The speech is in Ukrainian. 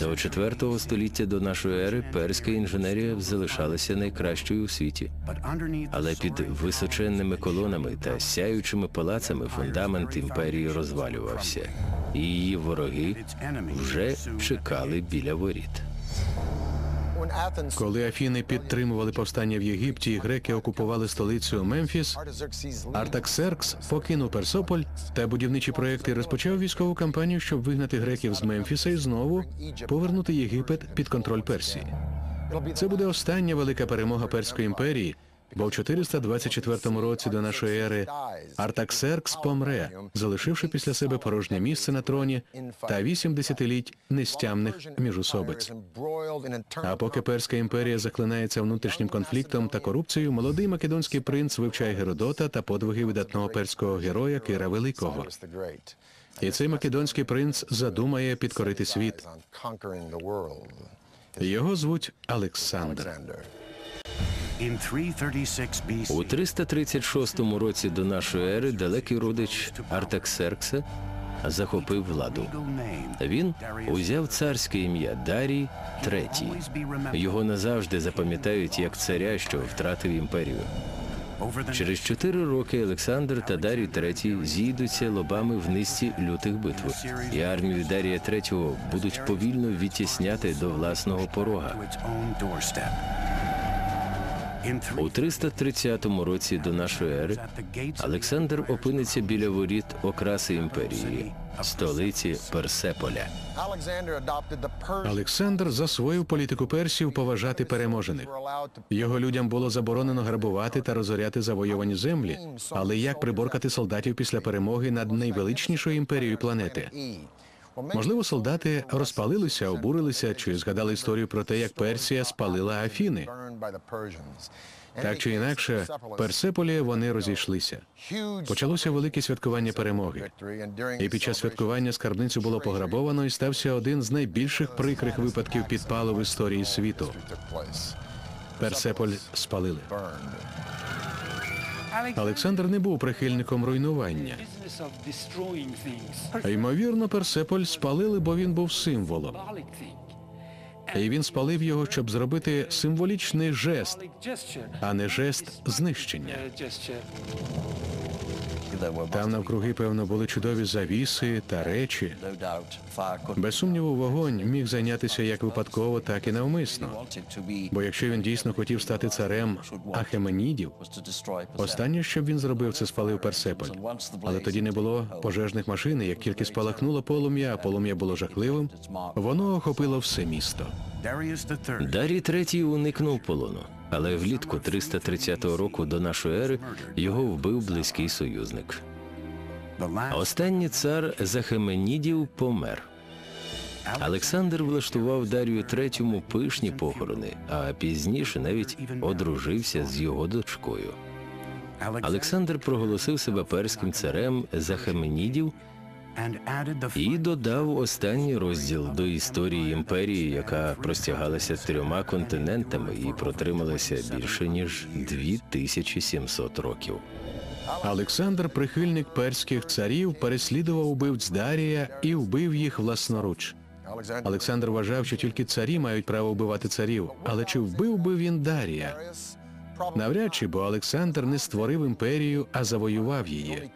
До 4 століття до нашої ери перська інженерія залишалася найкращою у світі. Але під височенними колонами та сяючими палацами фундамент імперії розвалювався, і її вороги вже чекали біля воріт. Коли Афіни підтримували повстання в Єгипті, і греки окупували столицю Мемфіс, Артаксеркс покинув Персополь та будівничі проекти розпочав військову кампанію, щоб вигнати греків з Мемфіса і знову повернути Єгипет під контроль Персії. Це буде остання велика перемога Перської імперії, бо в 424 році до нашої ери Артаксеркс помре, залишивши після себе порожнє місце на троні та вісім десятиліть нестямних міжусобиць. А поки Перська імперія заклинається внутрішнім конфліктом та корупцією, молодий македонський принц вивчає Геродота та подвиги видатного перського героя Кира Великого. І цей македонський принц задумає підкорити світ. Його звуть Олександр. У 336 році до нашої ери далекий родич Артаксеркса захопив владу. Він узяв царське ім'я Дарій III. Його назавжди запам'ятають як царя, що втратив імперію. Через чотири роки Олександр та Дарій III зійдуться лобами в низці лютих битв, і армію Дарія III будуть повільно відтісняти до власного порога. У 330 році до нашої ери Олександр опиниться біля воріт окраси імперії, столиці Персеполя. Олександр засвоїв політику персів поважати переможених. Його людям було заборонено грабувати та розоряти завойовані землі. Але як приборкати солдатів після перемоги над найвеличнішою імперією планети? Можливо, солдати розпалилися, обурилися чи згадали історію про те, як Персія спалила Афіни. Так чи інакше, Персеполі вони розійшлися. Почалося велике святкування перемоги. І під час святкування скарбницю було пограбовано і стався один з найбільших прикрих випадків підпалу в історії світу. Персеполь спалили. Олександр не був прихильником руйнування. Ймовірно, Персеполь спалили, бо він був символом. І він спалив його, щоб зробити символічний жест, а не жест знищення. Там навкруги, певно, були чудові завіси та речі. Без сумніву, вогонь міг зайнятися як випадково, так і навмисно. Бо якщо він дійсно хотів стати царем Ахеменідів, останнє, що б він зробив, це спалив Персеполь. Але тоді не було пожежних машин. Як тільки спалахнуло полум'я, а полум'я було жахливим, воно охопило все місто. Дарій III уникнув полону, але влітку 330 року до нашої ери його вбив близький союзник. Останній цар Захеменідів помер. Олександр влаштував Дарію III пишні похорони, а пізніше навіть одружився з його дочкою. Олександр проголосив себе перським царем Захеменідів і додав останній розділ до історії імперії, яка простягалася трьома континентами і протрималася більше ніж 2700 років. Олександр, прихильник перських царів, переслідував убивць Дарія і вбив їх власноруч. Олександр вважав, що тільки царі мають право вбивати царів, але чи вбив би він Дарія? Навряд чи, бо Олександр не створив імперію, а завоював її.